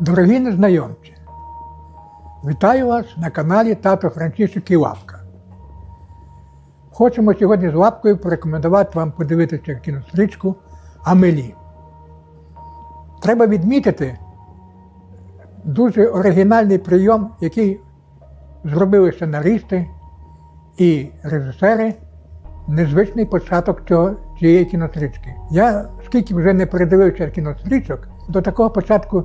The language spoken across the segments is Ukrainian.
Дорогі незнайомці, вітаю вас на каналі Тато Францішик і Лапка. Хочемо сьогодні з лапкою порекомендувати вам подивитися кінострічку Амелі. Треба відмітити дуже оригінальний прийом, який зробили сценаристи і режисери, незвичний початок цього, цієї кінострічки. Я, скільки вже не передивився кінострічок, до такого початку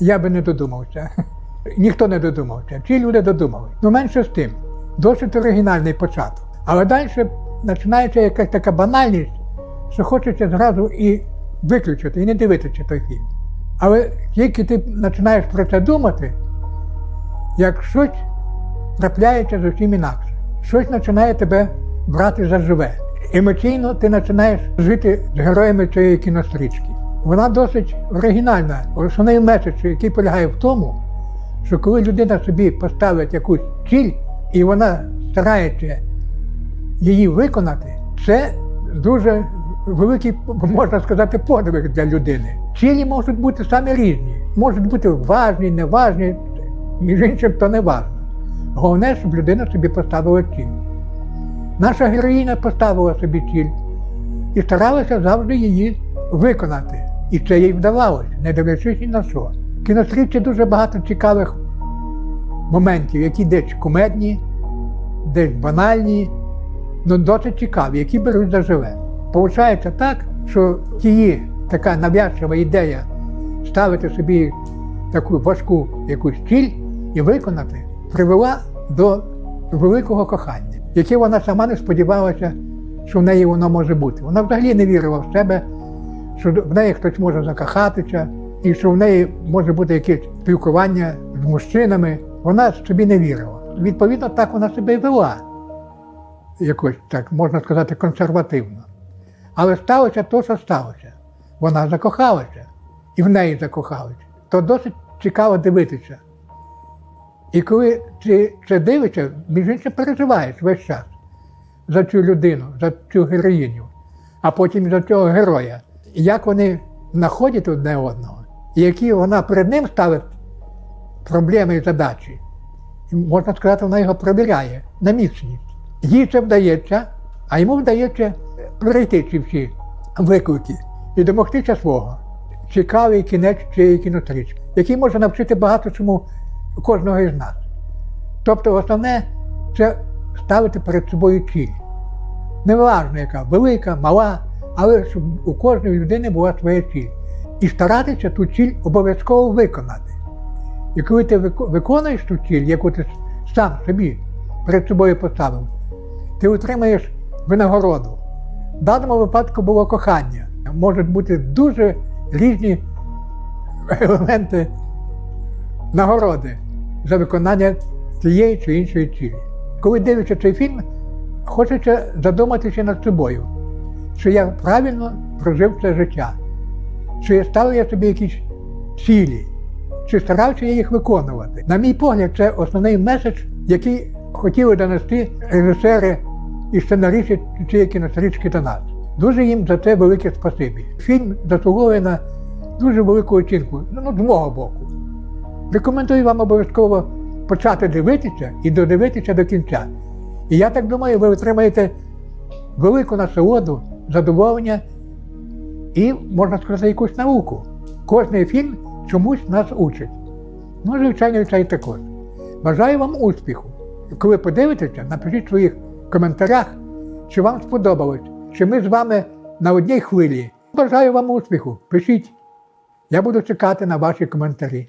я би не додумався. Ніхто не додумався. Ці люди додумали. Ну менше з тим, досить оригінальний початок. Але далі починається якась така банальність, що хочеться зразу і виключити, і не дивитися той фільм. Але тільки ти починаєш про це думати, як щось трапляється зовсім інакше. Щось починає тебе брати за живе. Емоційно ти починаєш жити з героями цієї кінострічки. Вона досить оригінальна. Основний меседж, який полягає в тому, що коли людина собі поставить якусь ціль і вона старається її виконати, це дуже великий, можна сказати, подвиг для людини. Цілі можуть бути самі різні, можуть бути важні, неважні, між іншим, то не важно. Головне, щоб людина собі поставила ціль. Наша героїня поставила собі ціль і старалася завжди її виконати. І це їй вдавалося, не дивлячись ні на що. Кінострічці дуже багато цікавих моментів, які десь кумедні, десь банальні, але досить цікаві, які беруть за живе. Получається так, що тієї така нав'язчива ідея ставити собі таку важку якусь ціль і виконати, привела до великого кохання, яке вона сама не сподівалася, що в неї воно може бути. Вона взагалі не вірила в себе, що в неї хтось може закохатися, і що в неї може бути якесь спілкування з мужчинами. Вона собі не вірила. Відповідно, так вона себе і вела, якось так можна сказати, консервативно. Але сталося то, що сталося. Вона закохалася, і в неї закохалися. То досить цікаво дивитися. І коли ти це дивишся, між іншим переживаєш весь час за цю людину, за цю героїню, а потім за цього героя. Як вони знаходять одне одного, і які вона перед ним ставить проблеми і задачі. Можна сказати, вона його перевіряє на міцність. Їй це вдається, а йому вдається перейти ці всі виклики і домогтися свого. Цікавий кінець цієї кінострічки, який може навчити багато чому кожного із нас. Тобто, основне це ставити перед собою ціль. Неважно, яка велика, мала, але щоб у кожної людини була своя ціль. І старатися ту ціль обов'язково виконати. І коли ти виконуєш ту ціль, яку ти сам собі перед собою поставив, ти отримаєш винагороду. В даному випадку було кохання. Можуть бути дуже різні елементи нагороди за виконання цієї чи іншої цілі. Коли дивишся цей фільм, хочеться задуматися над собою, чи я правильно прожив це життя, чи я ставив я собі якісь цілі, чи старався я їх виконувати. На мій погляд, це основний меседж, який хотіли донести режисери і сценаристи цієї кінострічки до нас. Дуже їм за це велике спасибі. Фільм заслуговує на дуже велику оцінку, ну, з мого боку. Рекомендую вам обов'язково почати дивитися і додивитися до кінця. І я так думаю, ви отримаєте велику насолоду, задоволення і, можна сказати, якусь науку. Кожний фільм чомусь нас учить. Ну, звичайно, цей також. Бажаю вам успіху. Коли подивитеся, напишіть в своїх коментарях, чи вам сподобалось, чи ми з вами на одній хвилі. Бажаю вам успіху. Пишіть. Я буду чекати на ваші коментарі.